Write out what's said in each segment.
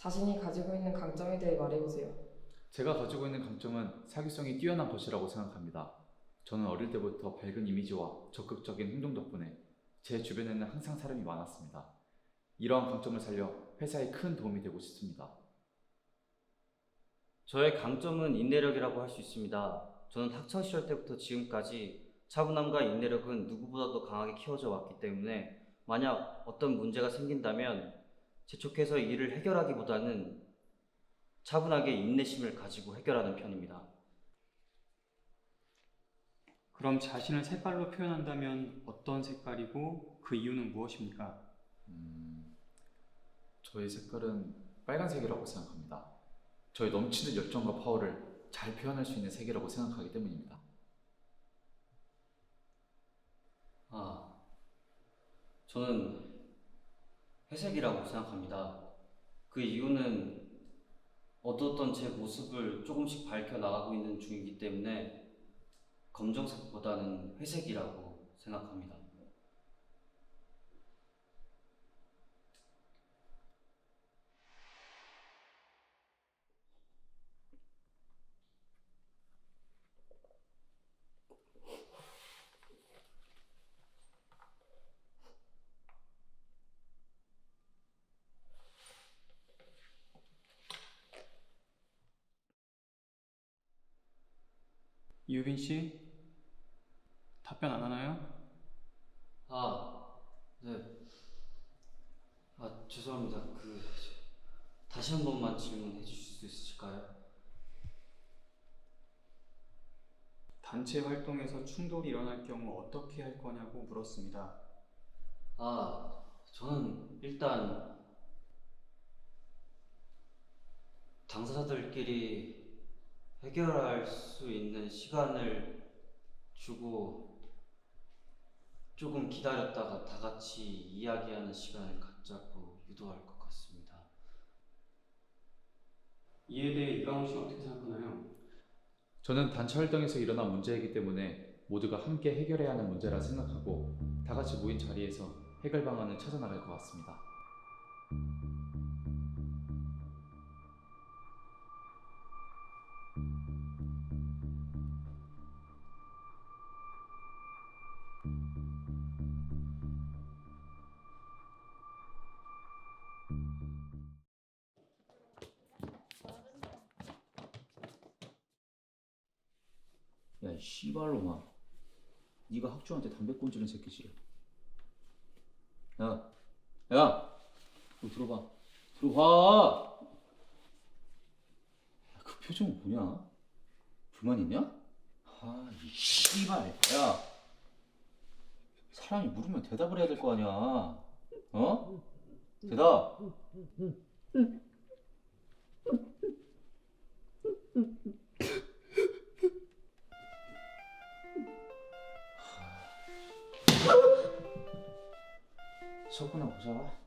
자신이 가지고 있는 강점에 대해 말해보세요. 제가 가지고 있는 강점은 사교성이 뛰어난 것이라고 생각합니다. 저는 어릴 때부터 밝은 이미지와 적극적인 행동 덕분에 제 주변에는 항상 사람이 많았습니다. 이러한 강점을 살려 회사에 큰 도움이 되고 싶습니다. 저의 강점은 인내력이라고 할 수 있습니다. 저는 학창 시절 때부터 지금까지 차분함과 인내력은 누구보다도 강하게 키워져 왔기 때문에 만약 어떤 문제가 생긴다면 재촉해서 일을 해결하기보다는 차분하게 인내심을 가지고 해결하는 편입니다. 그럼 자신을 색깔로 표현한다면 어떤 색깔이고 그 이유는 무엇입니까? 음, 저의 색깔은 빨간색이라고 생각합니다. 저의 넘치는 열정과 파워를 잘 표현할 수 있는 색이라고 생각하기 때문입니다. 아, 저는 회색이라고 생각합니다. 그 이유는 어두웠던 제 모습을 조금씩 밝혀 나가고 있는 중이기 때문에 검정색보다는 회색이라고 생각합니다. 이유빈 씨 답변 안 하나요? 아, 네. 아, 죄송합니다. 그 다시 한 번만 질문해 주실 수 있으실까요? 단체 활동에서 충돌이 일어날 경우 어떻게 할 거냐고 물었습니다. 아, 저는 일단 당사자들끼리 해결할 수 있는 시간을 주고 조금 기다렸다가 다 같이 이야기하는 시간을 갖자고 유도할 것 같습니다. 이에 대해 이강훈 씨는 어떻게 생각하나요? 저는 단체 활동에서 일어난 문제이기 때문에 모두가 함께 해결해야 하는 문제라 생각하고 다 같이 모인 자리에서 해결 방안을 찾아 나갈 것 같습니다. 씨발로마. 네가 학주한테 담배 꼰지는 새끼지. 야, 야, 너 들어봐. 들어봐. 야, 그 표정은 뭐냐? 불만 있냐? 아, 이 씨발. 야, 사람이 물으면 대답을 해야 될 거 아니야. 어? 대답. 석구나 보자.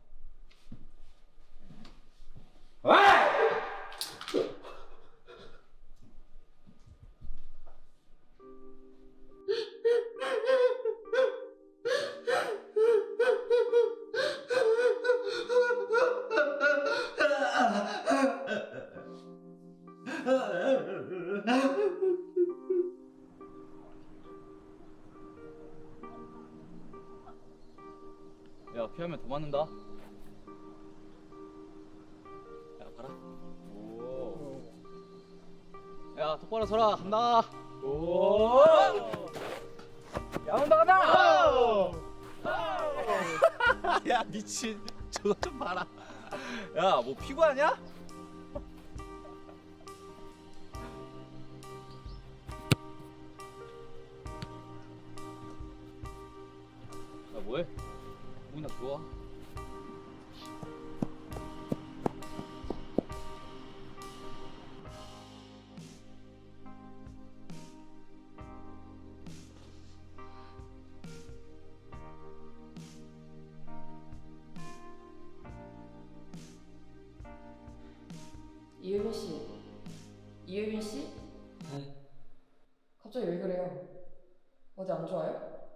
맞는다. 야, 가라. 오. 야, 똑바로 서라. 간다. 오. 야, 온다 간다. 야, 미친. 저거 좀 봐라. 야, 뭐 피구하냐? 야, 뭐해? 몸이나 좋아. 이혜빈 씨? 네. 갑자기 왜 그래요? 어디 안 좋아요?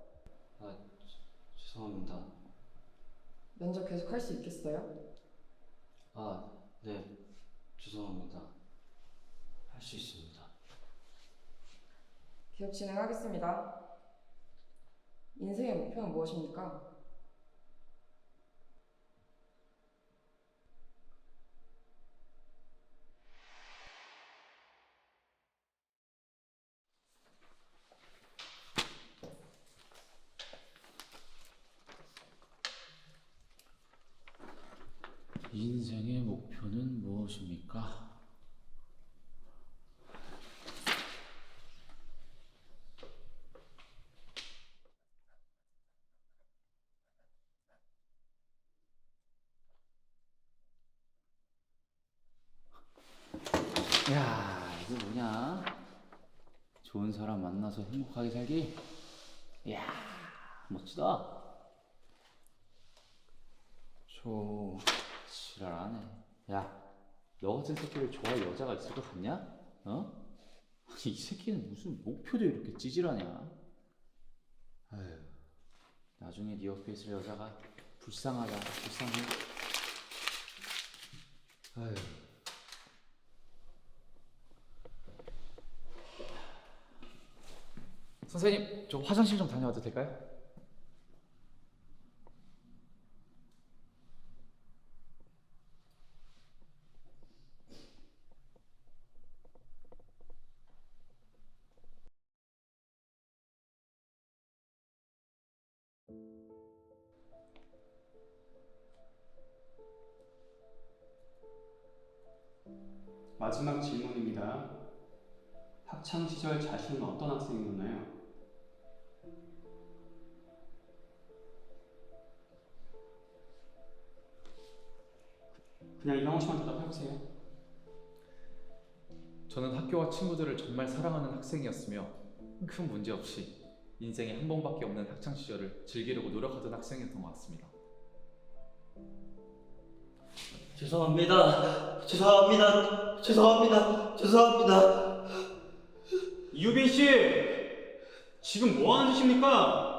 아, 죄- 죄송합니다. 면접 계속 할 수 있겠어요? 아, 네. 죄송합니다. 할 수 있습니다. 기업 진행하겠습니다. 인생의 목표는 무엇입니까? 무엇입니까? 야, 이거 뭐냐? 좋은 사람 만나서 행복하게 살기? 이야, 멋지다. 저 지랄하네. 야, 너 같은 새끼를 좋아할 여자가 있을 것 같냐? 어? 이 새끼는 무슨 목표도 이렇게 찌질하냐? 아유, 나중에 네 옆에 있을 여자가 불쌍하다, 불쌍해. 아유. 선생님, 저 화장실 좀 다녀와도 될까요? 마지막 질문입니다. 학창 시절 자신은 어떤 학생이었나요? 그냥 이런 것만 대답해 보세요. 저는 학교와 친구들을 정말 사랑하는 학생이었으며 큰 문제 없이 인생에 한 번밖에 없는 학창 시절을 즐기려고 노력하던 학생이었던 것 같습니다. 죄송합니다. 죄송합니다. 죄송합니다. 죄송합니다. 이유빈 씨, 지금 뭐 하는 짓입니까?